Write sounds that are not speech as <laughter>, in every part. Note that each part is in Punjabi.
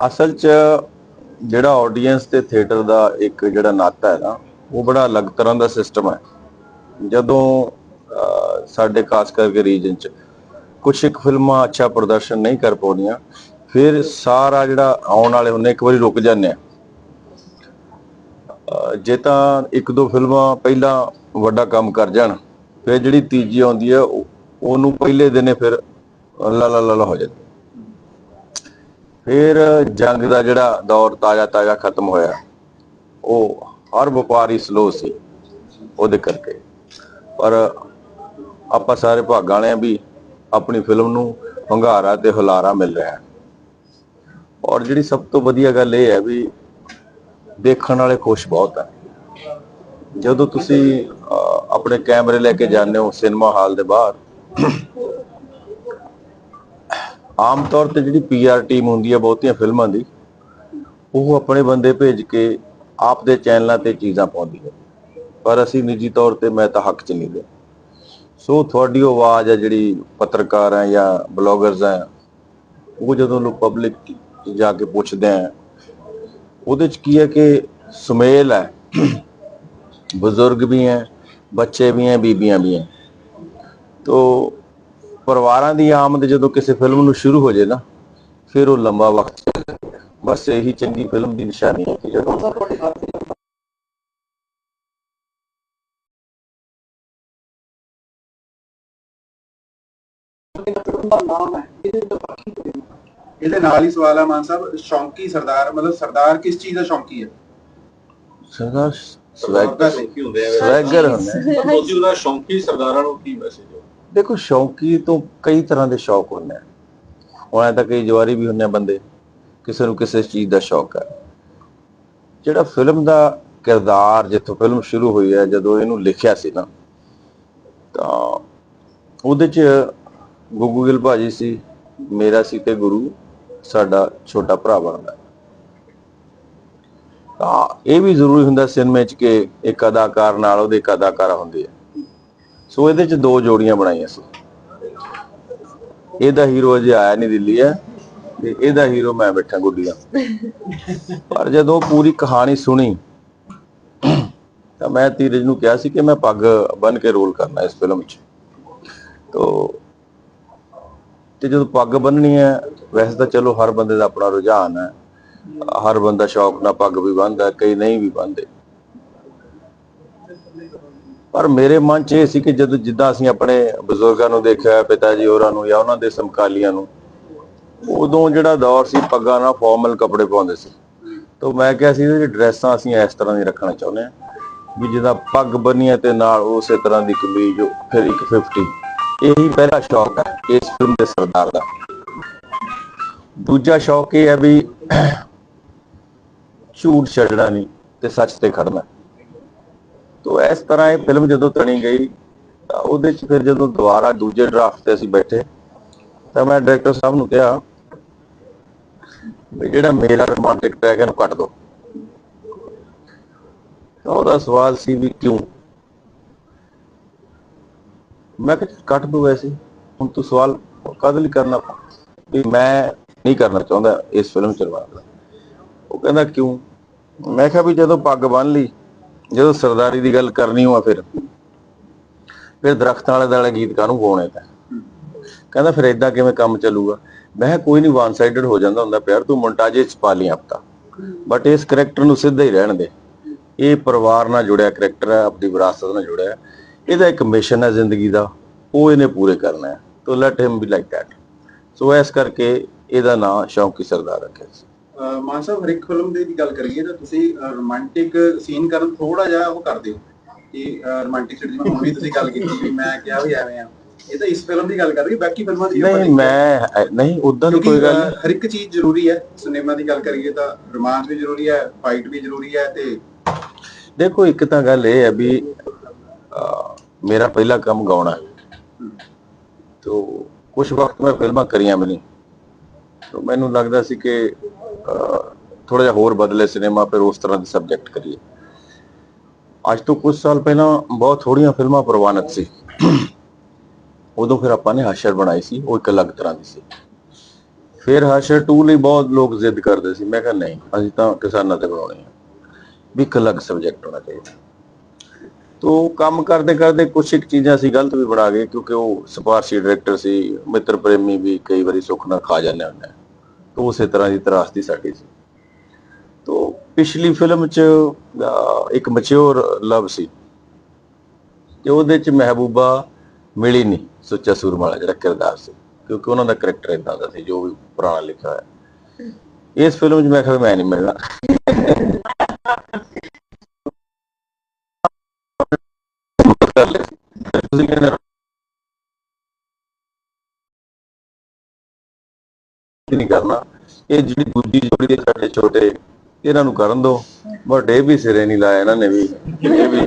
ਅਸਲ 'ਚ ਜਿਹੜਾ ਆਡੀਅנס ਤੇ ਥੀਏਟਰ ਦਾ ਇੱਕ ਜਿਹੜਾ ਨਾਤਾ ਹੈ ਨਾ, ਉਹ ਬੜਾ ਅਲੱਗ ਤਰ੍ਹਾਂ ਦਾ ਸਿਸਟਮ ਹੈ। ਜਦੋਂ ਸਾਡੇ ਖਾਸ ਕਰਕੇ ਰੀਜਨ 'ਚ ਕੁਝ ਇੱਕ ਫਿਲਮਾਂ ਅੱਛਾ ਪ੍ਰਦਰਸ਼ਨ ਨਹੀਂ ਕਰ ਪਾਉਂਦੀਆਂ, ਫਿਰ ਸਾਰਾ ਜਿਹੜਾ ਆਉਣ ਵਾਲੇ ਹੁੰਦੇ, ਇੱਕ ਵਾਰੀ ਰੁਕ ਜਾਂਦੇ ਆ ਜੇ ਤਾਂ ਇੱਕ ਦੋ ਫਿਲਮਾਂ ਪਹਿਲਾਂ ਵੱਡਾ ਕੰਮ ਕਰ ਜਾਣ, ਫਿਰ ਜਿਹੜੀ ਤੀਜੀ ਆਉਂਦੀ ਹੈ, ਉਹ- ਉਹਨੂੰ ਪਹਿਲੇ ਦਿਨੇ ਫਿਰ ਲਾ ਲਾ ਲਾ ਲਾ ਹੋ ਜਾਂਦੀ ਫਿਰ ਜੰਗ ਦਾ ਜਿਹੜਾ ਦੌਰ ਤਾਜ਼ਾ ਤਾਜ਼ਾ ਖਤਮ ਹੋਇਆ, ਉਹ ਹਰ ਵਪਾਰੀ ਸਲੋ ਸੀ ਉਹਦੇ ਕਰਕੇ। ਪਰ ਆਪਾਂ ਸਾਰੇ ਭਾਗਾਂ ਵਾਲੇ ਵੀ ਆਪਣੀ ਫਿਲਮ ਨੂੰ ਹੰਗਾਰਾ ਤੇ ਹੁਲਾਰਾ ਮਿਲ ਰਿਹਾ ਔਰ ਜਿਹੜੀ ਸਭ ਤੋਂ ਵਧੀਆ ਗੱਲ ਇਹ ਹੈ ਵੀ ਦੇਖਣ ਵਾਲੇ ਖੁਸ਼ ਬਹੁਤ ਹੈ। ਜਦੋਂ ਤੁਸੀਂ ਆਪਣੇ ਕੈਮਰੇ ਲੈ ਕੇ ਜਾਂਦੇ ਹੋ ਸਿਨੇਮਾ ਹਾਲ ਦੇ ਬਾਹਰ ਆਮ ਤੌਰ ਤੇ ਜਿਹੜੀ ਪੀਆਰ ਟੀਮ ਹੁੰਦੀ ਹੈ ਬਹੁਤੀਆਂ ਫਿਲਮਾਂ ਦੀ, ਉਹ ਆਪਣੇ ਬੰਦੇ ਭੇਜ ਕੇ ਆਪ ਦੇ ਚੈਨਲਾਂ ਤੇ ਚੀਜ਼ਾਂ ਪਾਉਂਦੀ ਹੈ ਪਰ ਅਸੀਂ ਨਿੱਜੀ ਤੌਰ ਤੇ ਮੈਂ ਤਾਂ ਹੱਕ ਚ ਨਹੀਂ ਦੇ ਸੋ ਤੁਹਾਡੀ ਉਹ ਆਵਾਜ਼ ਹੈ ਜਿਹੜੀ ਪੱਤਰਕਾਰ ਹੈ ਜਾਂ ਬਲੌਗਰਸ ਹੈ ਉਹ ਜਦੋਂ ਲੋਕ ਪਬਲਿਕ ਜਾ ਕੇ ਪੁੱਛਦੇ ਆ, ਉਹਦੇ ਚ ਕੀ ਹੈ ਕਿ ਸੁਮੇਲ ਹੈ ਬਜ਼ੁਰਗ ਵੀ ਹੈ ਬੱਚੇ ਵੀ ਹੈ ਬੀਬੀਆਂ ਵੀ ਹੈ ਤੋ ਪਰਿਵਾਰਾਂ ਦੀ ਆਮਦ ਜਦੋਂ ਕਿਸੇ ਫਿਲਮ ਨੂੰ ਸ਼ੁਰੂ ਹੋ ਜੇ ਨਾ ਫਿਰ ਉਹ ਲੰਬਾ ਵਕਤ ਹੈ। ਬਸ ਇਹੀ ਚੰਗੀ ਫਿਲਮ ਦੀ ਨਿਸ਼ਾਨੀ ਹੈ ਕਿ ਜਦੋਂ ਇਹਦੇ ਨਾਲ ਹੀ ਸਵਾਲ ਆ ਮਾਨ ਸਾਹਿਬ ਸ਼ੌਂਕੀ ਸਰਦਾਰ ਮਤਲਬ ਸਰਦਾਰ ਕਿਸ ਚੀਜ਼ ਦਾ ਸ਼ੌਂਕੀ ਹੈ ਸਰਦਾਰ ਸਵੈਗਰ ਹੁੰਦੇ ਆ ਸਵੈਗਰ ਹੁੰਦਾ ਹੈ। ਮੋਦੀ ਉਹਦਾ ਸ਼ੌਂਕੀ ਸਰਦਾਰਾਂ ਨੂੰ ਕੀ ਮੈਸੇਜ ਹੋ ਦੇਖੋ ਸ਼ੌਕੀ ਤੋਂ ਕਈ ਤਰ੍ਹਾਂ ਦੇ ਸ਼ੌਕ ਹੁੰਦੇ ਆ। ਉਹਨਾਂ ਤਾਂ ਕਈ ਜਵਾਰੀ ਵੀ ਹੁੰਦੇ ਆ ਬੰਦੇ, ਕਿਸੇ ਨੂੰ ਕਿਸੇ ਚੀਜ਼ ਦਾ ਸ਼ੌਕ ਹੈ ਜਿਹੜਾ ਫਿਲਮ ਦਾ ਕਿਰਦਾਰ ਜਿੱਥੋਂ ਫਿਲਮ ਸ਼ੁਰੂ ਹੋਈ ਹੈ, ਜਦੋਂ ਇਹਨੂੰ ਲਿਖਿਆ ਸੀ ਨਾ, ਤਾਂ ਉਹਦੇ ਚ ਗੁੱਗੂ ਗਿੱਲ ਭਾਜੀ ਸੀ, ਮੇਰਾ ਸੀ ਤੇ ਗੁਰੂ, ਸਾਡਾ ਛੋਟਾ ਭਰਾ ਬਣਦਾ। ਤਾਂ ਇਹ ਵੀ ਜ਼ਰੂਰੀ ਹੁੰਦਾ ਸਿਨੇਮੇ 'ਚ ਕਿ ਇੱਕ ਅਦਾਕਾਰ ਨਾਲ ਉਹਦੇ ਇੱਕ ਅਦਾਕਾਰਾ ਹੁੰਦੀ ਹੈ ਸੋ ਇਹਦੇ ਚ ਦੋ ਜੋੜੀਆਂ ਬਣਾਈਆਂ ਸੀ। ਇਹਦਾ ਹੀਰੋ ਅਜੇ ਆਇਆ ਨਹੀਂ ਦਿੱਲੀ ਹੈ ਤੇ ਇਹਦਾ ਹੀਰੋ ਮੈਂ ਬੈਠਾ ਗੁੱਡੀਆਂ। ਪਰ ਜਦੋਂ ਪੂਰੀ ਕਹਾਣੀ ਸੁਣੀ, ਤਾਂ ਮੈਂ ਧੀਰਜ ਨੂੰ ਕਿਹਾ ਸੀ ਕਿ ਮੈਂ ਪੱਗ ਬੰਨ ਕੇ ਰੋਲ ਕਰਨਾ ਇਸ ਫਿਲਮ 'ਚ। ਤੋ ਤੇ ਜਦੋਂ ਪੱਗ ਬੰਨਣੀ ਹੈ, ਵੈਸੇ ਤਾਂ ਚਲੋ ਹਰ ਬੰਦੇ ਦਾ ਆਪਣਾ ਰੁਝਾਨ ਹੈ। ਹਰ ਬੰਦਾ ਸ਼ੌਕ ਨਾਲ ਪੱਗ ਵੀ ਬੰਨਦਾ ਕਈ ਨਹੀਂ ਵੀ ਬੰਨਦੇ ਪਰ ਮੇਰੇ ਮਨ 'ਚ ਇਹ ਸੀ ਕਿ ਜਦੋਂ ਜਿੱਦਾਂ ਅਸੀਂ ਆਪਣੇ ਬਜ਼ੁਰਗਾਂ ਨੂੰ ਦੇਖਿਆ, ਪਿਤਾ ਜੀ ਹੋਰਾਂ ਨੂੰ ਜਾਂ ਉਹਨਾਂ ਦੇ ਸਮਕਾਲੀਆਂ ਨੂੰ, ਉਦੋਂ ਜਿਹੜਾ ਦੌਰ ਸੀ, ਪੱਗਾਂ ਨਾਲ ਫਾਰਮਲ ਕੱਪੜੇ ਪਾਉਂਦੇ ਸੀ। ਤਾਂ ਮੈਂ ਕਿਹਾ ਸੀ ਇਹ ਡਰੈਸਾਂ ਅਸੀਂ ਇਸ ਤਰ੍ਹਾਂ ਦੀ ਰੱਖਣਾ ਚਾਹੁੰਦੇ ਹਾਂ ਵੀ ਜਿਹਦਾ ਪੱਗ ਬੰਨੀਏ ਤੇ ਨਾਲ ਉਸੇ ਤਰ੍ਹਾਂ ਦੀ ਕਮੀਜ਼, ਫਿਰ ਇੱਕ 50 ਇਹੀ ਪਹਿਲਾ ਸ਼ੌਕ ਹੈ ਇਸ ਫਿਲਮ ਦੇ ਸਰਦਾਰ ਦਾ। ਦੂਜਾ ਸ਼ੌਕ ਇਹ ਹੈ ਵੀ ਝੂਠ ਛੱਡਣਾ ਨਹੀਂ ਤੇ ਸੱਚ ਤੇ ਖੜਨਾ। ਤੋ ਇਸ ਤਰ੍ਹਾਂ ਇਹ ਫਿਲਮ ਜਦੋਂ ਤਣੀ ਗਈ, ਤਾਂ ਉਹਦੇ ਚ ਫਿਰ ਜਦੋਂ ਦੁਬਾਰਾ ਦੂਜੇ ਡਰਾਫਟ ਤੇ ਅਸੀਂ ਬੈਠੇ, ਤਾਂ ਮੈਂ ਡਾਇਰੈਕਟਰ ਸਾਹਿਬ ਨੂੰ ਕਿਹਾ ਵੀ ਜਿਹੜਾ ਮੇਰਾ ਰੋਮਾਂਟਿਕ ਟਰੈਕ ਇਹਨੂੰ ਕੱਟ ਦੋ। ਤਾਂ ਉਹਦਾ ਸਵਾਲ ਸੀ ਵੀ ਕਿਉਂ? ਮੈਂ ਕਿਹਾ ਕੱਟ ਦੋ ਵੈਸੇ, ਹੁਣ ਤੂੰ ਸਵਾਲ ਕਦ ਲਈ ਕਰਨਾ ਵੀ ਮੈਂ ਨਹੀਂ ਕਰਨਾ ਚਾਹੁੰਦਾ ਇਸ ਫਿਲਮ ਚ ਰਵਾਨਾ। ਉਹ ਕਹਿੰਦਾ ਕਿਉਂ? ਮੈਂ ਕਿਹਾ ਵੀ ਜਦੋਂ ਪੱਗ ਬੰਨ ਲਈ ਜਦੋਂ ਸਰਦਾਰੀ ਦੀ ਗੱਲ ਕਰਨੀ ਹੋਆ ਫਿਰ ਫਿਰ ਦਰਖਤਾਂ ਵਾਲੇ ਦਾਲੇ ਗੀਤ ਕਾਹਨੂੰ ਗਾਉਣੇ ਤਾਂ ਕਹਿੰਦਾ ਫਿਰ ਇਦਾਂ ਕਿਵੇਂ ਕੰਮ ਚੱਲੂਗਾ? ਮੈਂ ਕਿਹਾ ਕੋਈ ਨਹੀਂ ਵਨ ਸਾਈਡਡ ਹੋ ਜਾਂਦਾ ਹੁੰਦਾ ਪਿਆਰ, ਤੂੰ ਮੋਨਟਾਜੇ ਚ ਪਾ ਲਈ ਆਪਤਾ ਬਟ ਇਸ ਕਰੈਕਟਰ ਨੂੰ ਸਿੱਧਾ ਹੀ ਰਹਿਣ ਦੇ। ਇਹ ਪਰਿਵਾਰ ਨਾਲ ਜੁੜਿਆ ਕਰੈਕਟਰ ਹੈ ਆਪਣੀ ਵਿਰਾਸਤ ਨਾਲ ਜੁੜਿਆ ਇਹਦਾ ਇੱਕ ਮਿਸ਼ਨ ਹੈ ਜ਼ਿੰਦਗੀ ਦਾ, ਉਹ ਇਹਨੇ ਪੂਰੇ ਕਰਨਾ ਹੈ। ਤੋ let him be like that so ਇਸ ਕਰਕੇ ਇਹਦਾ ਨਾਮ ਸ਼ੌਂਕੀ ਸਰਦਾਰ ਰੱਖਿਆ ਸੀ। ਮਾਨ ਸਾਹਿਬ ਹਰ ਇੱਕ ਫਿਲਮ ਦੀ ਦੀ ਗੱਲ ਕਰੀਏ ਤਾਂ ਤੁਸੀਂ ਰੋਮਾਂਟਿਕ ਸੀਨ ਕਰਨ ਥੋੜਾ ਜਿਹਾ ਉਹ ਕਰਦੇ ਹੋ ਕਿ ਰੋਮਾਂਟਿਕ ਸੀਨ ਜਿਵੇਂ ਹੁਣ ਵੀ ਤੁਸੀਂ ਗੱਲ ਕੀਤੀ ਵੀ ਮੈਂ ਕਿਹਾ ਵੀ ਐਵੇਂ ਆ। ਇਹ ਤਾਂ ਇਸ ਫਿਲਮ ਦੀ ਗੱਲ ਕਰ ਰਹੀ ਬਾਕੀ ਫਿਲਮਾਂ ਦੀ ਨਹੀਂ। ਮੈਂ ਨਹੀਂ ਉਦਾਂ ਦੀ ਕੋਈ ਗੱਲ ਹਰ ਇੱਕ ਚੀਜ਼ ਜ਼ਰੂਰੀ ਹੈ। ਸਿਨੇਮਾ ਦੀ ਗੱਲ ਕਰੀਏ ਤਾਂ ਰੋਮਾਂਸ ਵੀ ਜ਼ਰੂਰੀ ਹੈ ਫਾਈਟ ਵੀ ਜ਼ਰੂਰੀ ਹੈ ਤੇ ਦੇਖੋ ਇੱਕ ਤਾਂ ਗੱਲ ਇਹ ਹੈ ਵੀ ਮੇਰਾ ਪਹਿਲਾ ਕੰਮ ਗਾਉਣਾ ਹੈ। ਤੋ ਕੁਝ ਵਕਤ ਮੈਂ ਫਿਲਮਾਂ ਕਰੀਆਂ ਵੀ ਨਹੀਂ। ਤੋ ਮੈਨੂੰ ਲੱਗਦਾ ਸੀ ਕਿ ਥੋੜਾ ਜਿਹਾ ਹੋਰ ਬਦਲੇ ਸਿਨੇਮਾ ਫਿਰ ਉਸ ਤਰ੍ਹਾਂ ਦੇ ਸਬਜੈਕਟ ਕਰੀਏ। ਅੱਜ ਤੋਂ ਕੁਝ ਸਾਲ ਪਹਿਲਾਂ ਬਹੁਤ ਥੋੜੀਆਂ ਫਿਲਮਾਂ ਪ੍ਰਵਾਨਿਤ ਸੀ। ਉਦੋਂ ਫਿਰ ਆਪਾਂ ਨੇ ਹਸ਼ਰ ਬਣਾਈ ਸੀ, ਉਹ ਇੱਕ ਅਲੱਗ ਤਰ੍ਹਾਂ ਦੀ ਸੀ। ਫਿਰ ਹਾਸ਼ਰ 2 ਲਈ ਬਹੁਤ ਲੋਕ ਜ਼ਿੱਦ ਕਰਦੇ ਸੀ। ਮੈਂ ਕਿਹਾ ਨਹੀਂ, ਅਸੀਂ ਤਾਂ ਕਿਸਾਨਾਂ ਤੇ ਬਣਾਉਣੀ ਆ। ਵੀ ਇੱਕ ਅਲੱਗ ਸਬਜੈਕਟ ਹੋਣਾ ਚਾਹੀਦਾ। ਤੋ ਕੰਮ ਕਰਦੇ ਕਰਦੇ ਕੁਝ ਇੱਕ ਚੀਜ਼ਾਂ ਸੀ ਗਲਤ ਵੀ ਬਣਾ ਗਏ, ਕਿਉਂਕਿ ਉਹ ਸਿਫਾਰਸ਼ੀ ਡਾਇਰੈਕਟਰ ਸੀ, ਮਿੱਤਰ ਪ੍ਰੇਮੀ ਵੀ ਕਈ ਵਾਰੀ ਸੁੱਖ ਨਾਲ ਖਾ ਜਾਂਦੇ ਹੁੰਦੇ ਆ। ਤੋ ਉਸੇ ਤਰ੍ਹਾਂ ਦੀ ਤਰਾਸਦੀ ਸਾਡੀ ਸੀ। ਤੋ ਪਿਛਲੀ ਫਿਲਮ 'ਚ ਇੱਕ ਮੈਚੁਰ ਲਵ ਸੀ। ਤੇ ਉਹਦੇ 'ਚ ਮਹਿਬੂਬਾ ਮਿਲੀ ਨਹੀਂ ਸੁੱਚਾ ਸੂਰਮਾ ਵਾਲਾ ਜਿਹੜਾ ਕਿਰਦਾਰ ਸੀ। ਕਿਉਂਕਿ ਉਹਨਾਂ ਦਾ ਕਰੈਕਟਰ ਇਦਾਂ ਦਾ ਸੀ ਜੋ ਵੀ ਪੁਰਾਣਾ ਲਿਖਿਆ ਹੋਇਆ। ਇਸ ਫਿਲਮ 'ਚ ਮੈਂ ਕਿਹਾ ਮੈਂ ਨਹੀਂ ਮਿਲਣਾ। <laughs> ਤੁਸੀਂ ਕਹਿੰਦੇ ਨਹੀਂ ਕਰਨਾ। ਇਹ ਜਿਹੜੀ ਦੂਜੀ ਜੋੜੀ ਦੇ ਸਾਡੇ ਛੋਟੇ, ਇਹਨਾਂ ਨੂੰ ਕਰਨ ਦੋ। ਬਟ ਇਹ ਵੀ ਸਿਰੇ ਨਹੀਂ ਲਾਇਆ ਇਹਨਾਂ ਨੇ ਵੀ। ਇਹ ਵੀ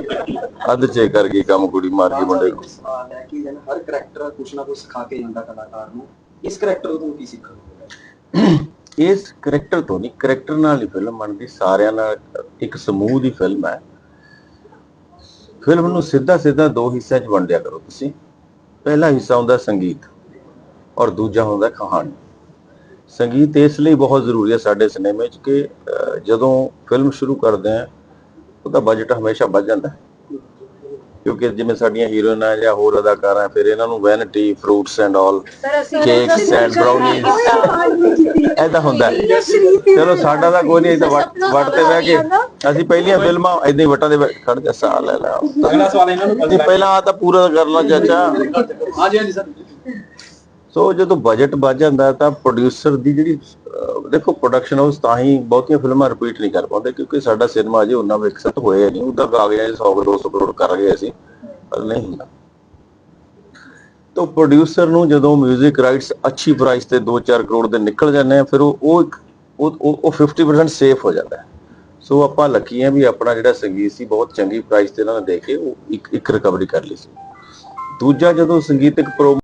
ਅੱਧ ਚੇ ਕਰ ਗਈ ਕੰਮ, ਕੁੜੀ ਮਾਰ ਗਈ ਮੁੰਡੇ ਨੂੰ। ਸਵਾਲ ਹੈ ਕਿ ਜਨ ਹਰ ਕਰੈਕਟਰ ਕੁਛ ਨਾ ਕੁਛ ਸਿਖਾ ਕੇ ਜਾਂਦਾ ਕਲਾਕਾਰ ਨੂੰ ਇਸ ਕਰੈਕਟਰ ਤੋਂ ਕੀ ਸਿੱਖੋਗੇ ਇਸ ਕਰੈਕਟਰ ਤੋਂ ਨਹੀਂ ਕਰੈਕਟਰ ਨਾਲ ਹੀ ਫਿਲਮ ਬਣਦੀ, ਸਾਰਿਆਂ ਨਾਲ ਇੱਕ ਸਮੂਹ ਦੀ ਫਿਲਮ ਹੈ। ਫਿਲਮ ਨੂੰ ਸਿੱਧਾ ਸਿੱਧਾ ਦੋ ਹਿੱਸਿਆਂ 'ਚ ਵੰਡਿਆ ਕਰੋ ਤੁਸੀਂ। ਪਹਿਲਾ ਹਿੱਸਾ ਹੁੰਦਾ ਸੰਗੀਤ, ਔਰ ਦੂਜਾ ਹੁੰਦਾ ਕਹਾਣੀ। ਸੰਗੀਤ ਇਸ ਲਈ ਬਹੁਤ ਜ਼ਰੂਰੀ ਹੈ ਸਾਡੇ ਸਿਨੇਮੇ 'ਚ ਕਿ ਜਦੋਂ ਫਿਲਮ ਸ਼ੁਰੂ ਕਰਦੇ ਆ ਉਹਦਾ ਬਜਟ ਹਮੇਸ਼ਾ ਵੱਧ ਜਾਂਦਾ ਹੈ। ਕਿਉਂਕਿ ਜਿਵੇਂ ਸਾਡੀਆਂ ਹੀਰੋਇਨਾਂ ਜਾਂ ਹੋਰ ਅਦਾਕਾਰਾਂ ਫਿਰ ਇਹਨਾਂ ਨੂੰ vanity fruits and all cakes and brownies ਐਦਾਂ ਹੁੰਦਾ ਹੈ। ਚਲੋ ਸਾਡਾ ਤਾਂ ਕੋਈ ਨਹੀਂ ਤਾਂ ਵਟ ਤੇ ਬਹਿ ਕੇ। ਅਸੀਂ ਪਹਿਲੀਆਂ ਫਿਲਮਾਂ ਐਦਾਂ ਹੀ ਵਟਾਂ ਦੇ ਖੜ ਜਾ ਸਾਹ ਲੈ ਲਾ। ਅਗਲਾ ਸਵਾਲ ਇਹਨਾਂ ਨੂੰ ਅਸੀਂ ਪਹਿਲਾਂ ਆ ਤਾਂ ਪੂਰਾ ਕਰ ਲਾ ਚਾਚਾ। ਹਾਂਜੀ ਹਾਂਜੀ ਸਰ। ਸੋ ਜਦੋਂ ਬਜਟ ਵੱਧ ਜਾਂਦਾ ਤਾਂ ਪ੍ਰੋਡਿਊਸਰ ਦੀ ਜਿਹੜੀ ਦੇਖੋ ਪ੍ਰੋਡਕਸ਼ਨ ਹਾਊਸ ਤਾਂ ਹੀ ਬਹੁਤੀਆਂ ਫਿਲਮਾਂ ਰਿਪੀਟ ਨਹੀਂ ਕਰ ਪਾਉਂਦੇ ਕਿਉਂਕਿ ਸਾਡਾ ਸਿਨੇਮਾ ਅਜੇ ਉਹਨਾਂ ਵਿਕਸਿਤ ਹੋਇਆ ਨਹੀਂ। ਉਹਦਾ ਆ ਗਿਆ 100 200 ਕਰੋੜ ਕਰ ਗਏ ਅਸੀਂ, ਪਰ ਨਹੀਂ ਹੁੰਦਾ। ਤਾਂ ਪ੍ਰੋਡਿਊਸਰ ਨੂੰ ਜਦੋਂ 뮤직 ਰਾਈਟਸ ਅੱਛੀ ਪ੍ਰਾਈਸ ਤੇ 2-4 ਕਰੋੜ ਦੇ ਨਿਕਲ ਜਾਂਦੇ ਆ, ਫਿਰ ਉਹ ਉਹ ਇੱਕ- ਉਹ 50% ਸੇਫ ਹੋ ਜਾਂਦਾ ਸੋ ਆਪਾਂ ਲੱਕੀ ਆ ਵੀ ਆਪਣਾ ਜਿਹੜਾ ਸੰਗੀਤ ਸੀ, ਬਹੁਤ ਚੰਗੀ ਪ੍ਰਾਈਸ ਤੇ ਇਹਨਾਂ ਨੇ ਦੇ ਕੇ ਉਹ ਇੱਕ ਇੱਕ ਰਿਕਵਰੀ ਕਰ ਲਈ ਸੀ। ਦੂਜਾ ਜਦੋਂ ਸੰਗੀਤਕ ਪ੍ਰੋ